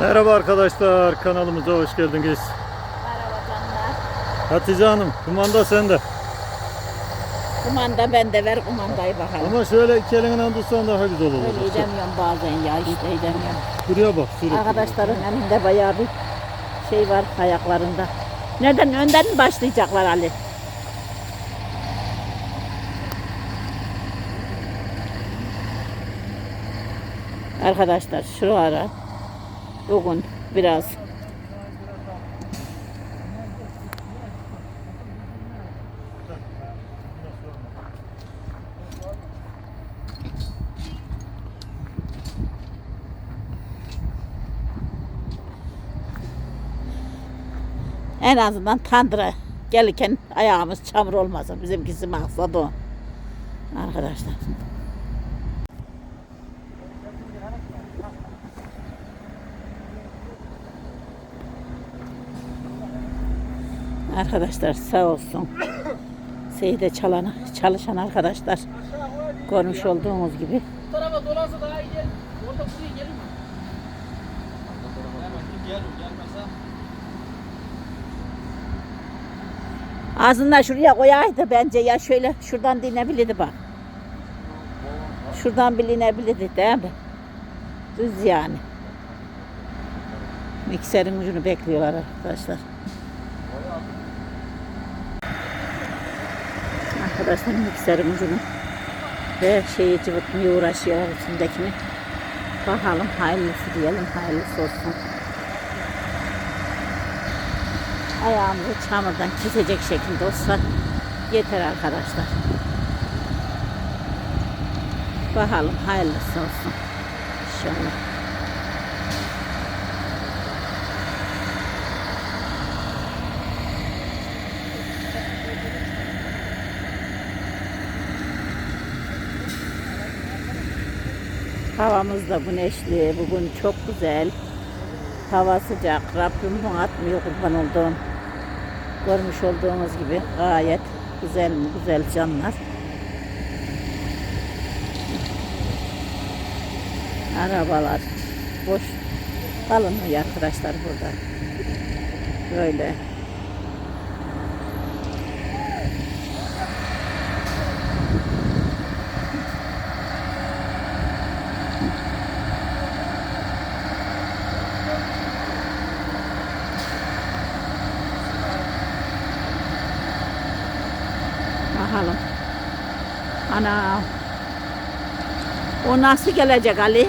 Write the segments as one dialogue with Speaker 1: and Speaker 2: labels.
Speaker 1: Merhaba arkadaşlar kanalımıza hoş geldiniz.
Speaker 2: Merhaba canlar.
Speaker 1: Hatice Hanım kumanda sende.
Speaker 2: Kumanda bende ver kumandayı bakalım.
Speaker 1: Ama şöyle iki elinden tutsan daha güzel olur.
Speaker 2: Öyle edemiyorum bazen ya işte edemiyorum.
Speaker 1: Şuraya bak sürekli.
Speaker 2: Arkadaşların elinde bayağı bir şey var ayaklarında. Nereden önden mi başlayacaklar Ali? Arkadaşlar şu ara bugün biraz en azından tandıra gelirken ayağımız çamur olmasın. Bizimkisi maksadı o. Arkadaşlar. Arkadaşlar sağ olsun. Seyide çalan, çalışan arkadaşlar görmüş olduğumuz gibi
Speaker 3: Bu tarafa dolansa daha iyi gelir. Orada buraya gelir mi?
Speaker 2: Ağzından şuraya koyaydı bence ya şöyle şuradan dinlebilirdi bak. Şuradan bilinebilirdi değil mi? Düz yani. Mikserin ucunu bekliyorlar arkadaşlar. Arkadaşlar mikserin ucunu ve şeyi cıvıtmaya uğraşıyorlar içindekini. Bakalım hayırlısı diyelim hayırlısı olsun. ayağımızı çamurdan kesecek şekilde olsa yeter arkadaşlar. Bakalım hayırlısı olsun. İnşallah. Havamız da güneşli. Bugün çok güzel. Hava sıcak. Rabbim bunu atmıyor kurban olduğum. Görmüş olduğunuz gibi gayet güzel güzel canlar. Arabalar boş kalınmıyor arkadaşlar burada. Böyle. Bakalım. Ana. O nasıl gelecek Ali?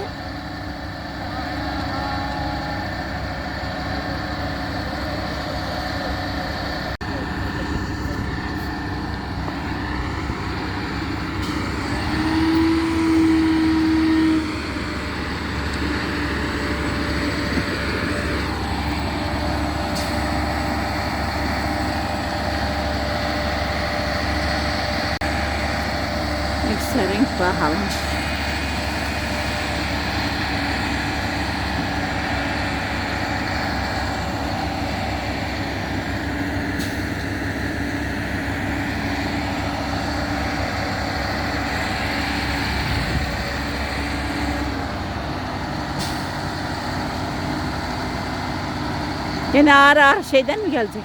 Speaker 2: Mikserin bakalım. Yine ağır ağır şeyden mi gelecek?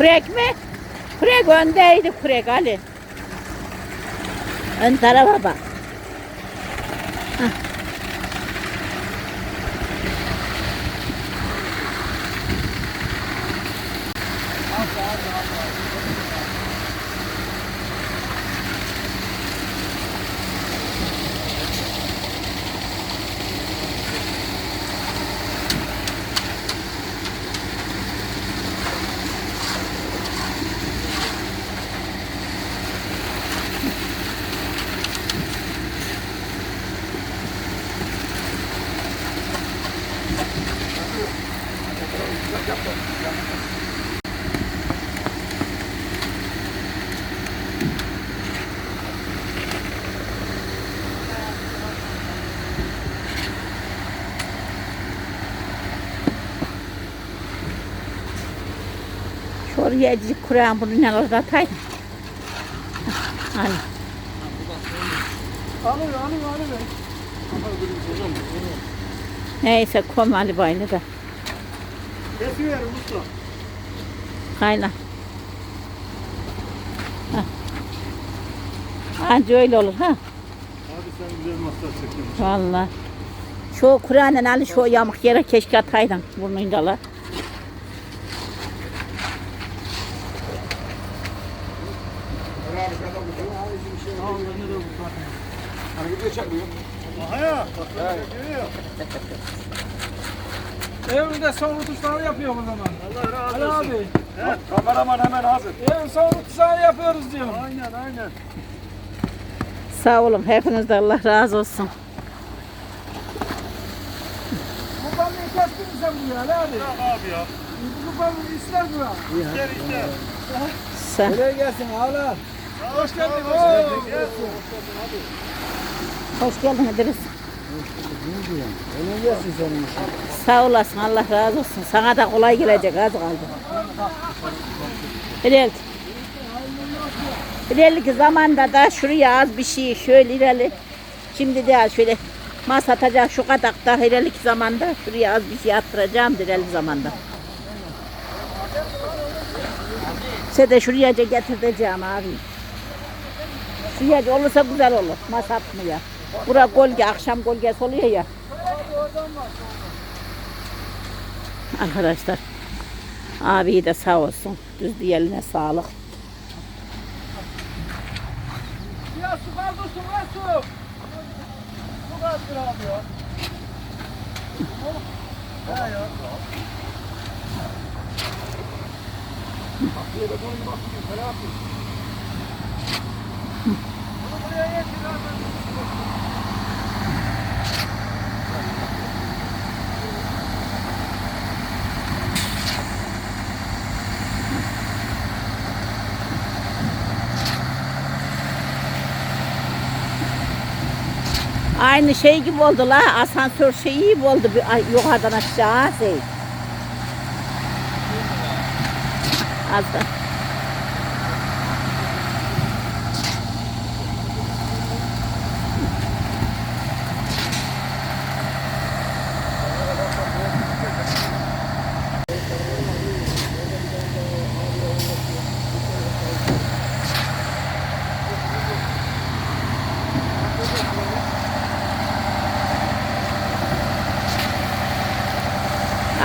Speaker 2: Kurek mi? Kurek öndeydi kurek Ali. Ön tarafa bak. Hah. Şu oraya azıcık kureğin bunu ne orada ataydım. Hah, Ali.
Speaker 3: Alıyor alıyor alıyor.
Speaker 2: Neyse kom Ali bayını da.
Speaker 1: Kesiverim usta.
Speaker 2: Kayna. Anca öyle olur ha.
Speaker 1: Abi sen güzel masaj çekiyorsun.
Speaker 2: Vallahi. Şu Kur'an'ın Ali şu yamuk yere keşke ataydın burnuyla la.
Speaker 1: Aha ya. Bak evet.
Speaker 3: Evde son rutuşları yapıyor o zaman.
Speaker 1: Allah razı
Speaker 3: Ali
Speaker 1: olsun.
Speaker 3: abi.
Speaker 4: Kameraman hemen hazır.
Speaker 3: Ev son rutuşları yapıyoruz diyorum.
Speaker 1: Aynen aynen.
Speaker 2: Sağ olun hepiniz de Allah razı olsun.
Speaker 3: Bu balıyı kestin mi sen buraya Ali abi?
Speaker 1: Tamam abi ya.
Speaker 3: Bu balıyı ister mi ya?
Speaker 1: İster ister.
Speaker 2: Sen.
Speaker 3: Nereye gelsin ağlar? Hoş geldin.
Speaker 1: Gel.
Speaker 2: Hoş geldin İdris.
Speaker 3: Nereye gelsin senin?
Speaker 2: Sağ olasın Allah razı olsun. Sana da kolay gelecek az kaldı. İleriki. İleriki zamanda da şuraya az bir şey şöyle ileri. Şimdi de şöyle mas atacak şu kadakta ileriki zamanda şuraya az bir şey attıracağım ileriki zamanda. Size de şuraya getireceğim abi. Şuraya olursa güzel olur. Mas atmıyor. Bura gölge, akşam gölgesi oluyor ya. Arkadaşlar. Abi de sağ olsun. Düz bir eline sağlık.
Speaker 3: Ya su kaldı su var su. Su kaldı abi ya.
Speaker 2: Aynı şey gibi oldu la. Asansör şeyi gibi oldu. Bir, yukarıdan aşağı şey. Az.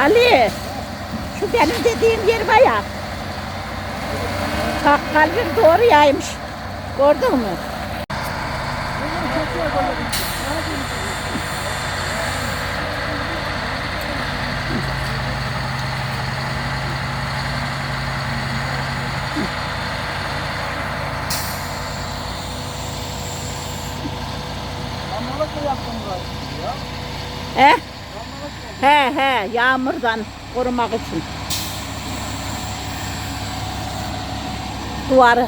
Speaker 2: Ali. Şu benim dediğim yer var ya. Bak kalbim doğru yaymış. Gördün mü?
Speaker 3: Amalık mı?
Speaker 2: He? He he yağmurdan korumak için. Duvarı.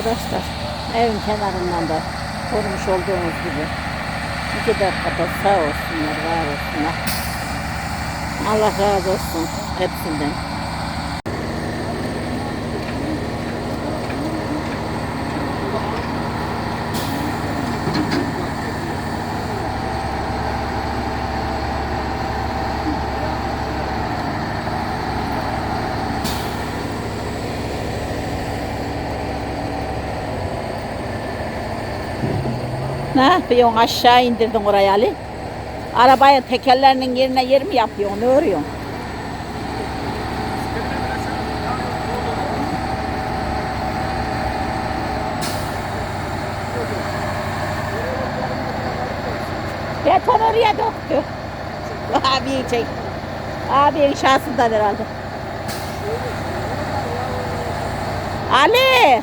Speaker 2: Arkadaşlar evin kenarından da görmüş olduğunuz gibi iki dakikada sağ olsunlar, var olsunlar. Allah razı olsun hepsinden. Ne yapıyorsun aşağı indirdin oraya Ali? Arabayı tekerlerinin yerine yer mi yapıyorsun? Ne örüyorsun? Beton oraya döktü. Abi çek. Abi şahsından herhalde. Ali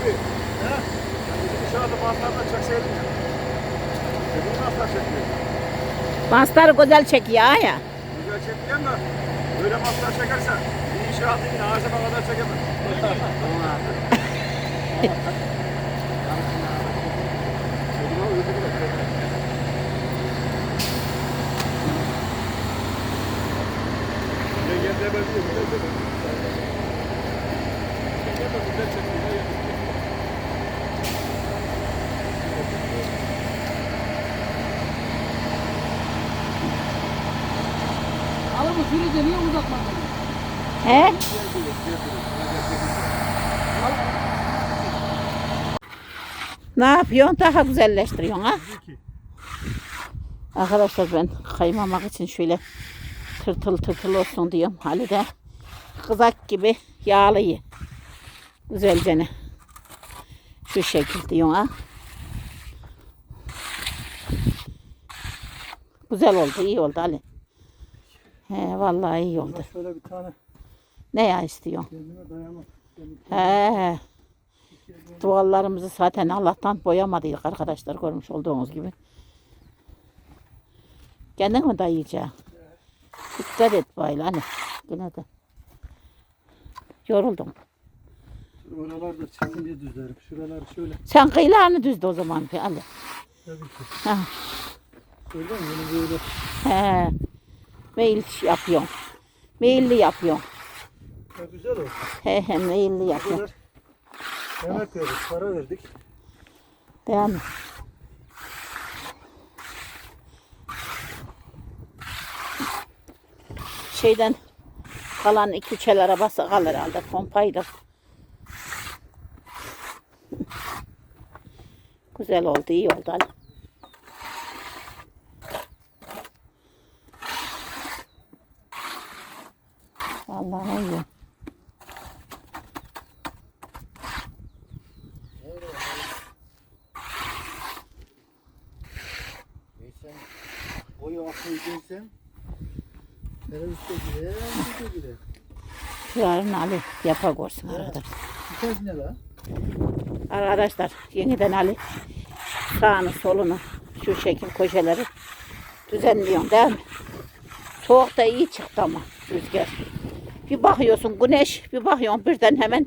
Speaker 4: abi. He? Sen bizim dışarıda mantarla çekseydin ya. Dediğin mantar çekiyor.
Speaker 2: Masları güzel çekiyor ya.
Speaker 4: Güzel çekeceğim de böyle mantar çekersen bir inşaatı yine ağzıma kadar çekemem.
Speaker 3: Abi bu sürüde niye uzatmadın?
Speaker 2: He? Ne yapıyorsun? Daha güzelleştiriyorsun ha? Arkadaşlar ben kaymamak için şöyle tırtıl tırtıl olsun diyorum. Ali de kızak gibi yağlıyı. Güzelce ne? Şu şekil diyorsun ha? Güzel oldu, iyi oldu Ali. He, vallahi iyi oldu.
Speaker 3: Şöyle bir tane
Speaker 2: Ne ya
Speaker 3: kendime dayamak.
Speaker 2: He. Duvarlarımızı zaten Allah'tan boyamadıydık arkadaşlar görmüş olduğunuz gibi. Kendin mi dayayacaksın? Dikkat et böyle hani. Yine de. Yoruldum.
Speaker 3: Oralarda çekince düzlerim. Şuralar şöyle.
Speaker 2: Sen kıyılarını düzde o zaman bir Ali.
Speaker 3: Tabii ki.
Speaker 2: Ha.
Speaker 3: Gördün mü? Bunu böyle
Speaker 2: He. Meyil yapıyorsun. Meyilli yapıyorsun.
Speaker 3: Güzel oldu.
Speaker 2: He he meyilli
Speaker 3: Bu
Speaker 2: yapıyorsun.
Speaker 3: kadar emek verdik, para verdik.
Speaker 2: Değil mi? Şeyden kalan iki üç el arabası kalır herhalde pompaydı. Güzel oldu, iyi oldu. Ali. Vallahi iyi.
Speaker 3: Neyse. Boyu akıydıysan teröriste girer, de girer.
Speaker 2: Yarın Ali yapar görsün arada.
Speaker 3: Ne?
Speaker 2: Arkadaşlar yeniden Ali sağını solunu şu şekil köşeleri düzenliyorum değil mi? Soğuk da iyi çıktı ama rüzgar. Bir bakıyorsun güneş, bir bakıyorsun birden hemen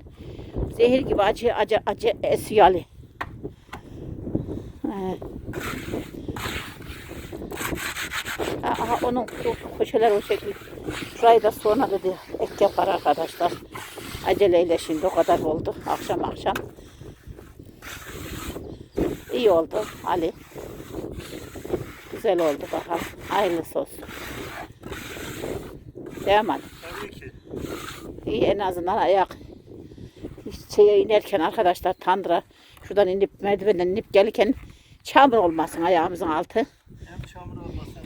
Speaker 2: zehir gibi acı acı acı esiyor Ali. He. Aha, onun köşeler o şekil. Şurayı da sonra dedi ek yapar arkadaşlar. Aceleyle şimdi o kadar oldu akşam akşam. İyi oldu Ali. Güzel oldu bakalım. Hayırlısı olsun. Değil mi?
Speaker 3: Tabii ki.
Speaker 2: İyi en azından ayak şeye inerken arkadaşlar tandıra şuradan inip merdivenden inip gelirken çamur olmasın ayağımızın altı.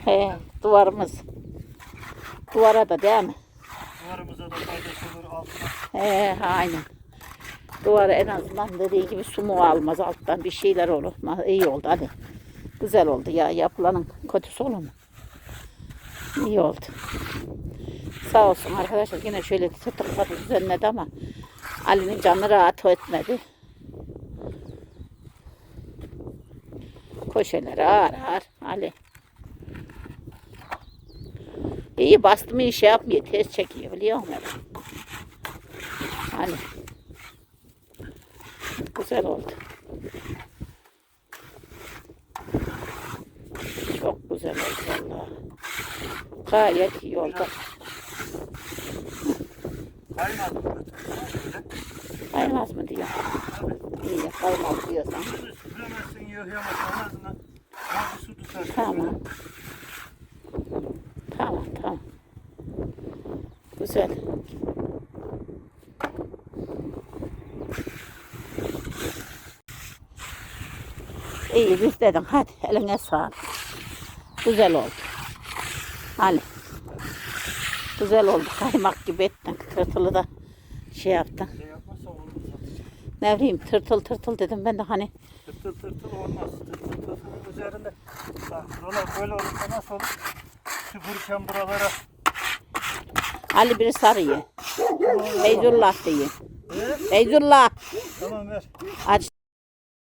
Speaker 2: He, duvarımız. Duvara da değil mi?
Speaker 3: Duvarımıza da faydası olur altına.
Speaker 2: He, aynen. Duvara en azından dediği gibi su mu almaz alttan bir şeyler olur. İyi oldu hadi. Güzel oldu ya yapılanın kötüsü olur mu? İyi oldu. Sağ olsun arkadaşlar yine şöyle tırtıkladı düzenledi ama Ali'nin canı rahat etmedi. Koşeleri ağır ağır Ali. İyi bastı mı iş yapmıyor. Tez çekiyor biliyor musun? Hani. Güzel oldu. Çok güzel oldu vallahi. Gayet iyi oldu. Kaymaz mı diyor. İyi kaymaz diyorsan.
Speaker 1: Süzemezsin yıkayamazsın en azından. Az bir su tutarsın.
Speaker 2: Tamam. Tamam. Güzel. İyi biz dedim hadi eline sağlık. Güzel oldu. Hadi. Güzel oldu. Kaymak gibi ettin. Tırtılı da şey yaptın.
Speaker 1: Şey.
Speaker 2: Ne bileyim tırtıl tırtıl dedim ben de hani
Speaker 1: Tırtıl tırtıl olmaz. Tırtıl tırtılın üzerinde. Bak böyle olursa nasıl olur? Süpürürken buralara.
Speaker 2: Ali biri sarıyı. Feyzullah diye. Feyzullah.
Speaker 1: Tamam ver.
Speaker 2: Aç.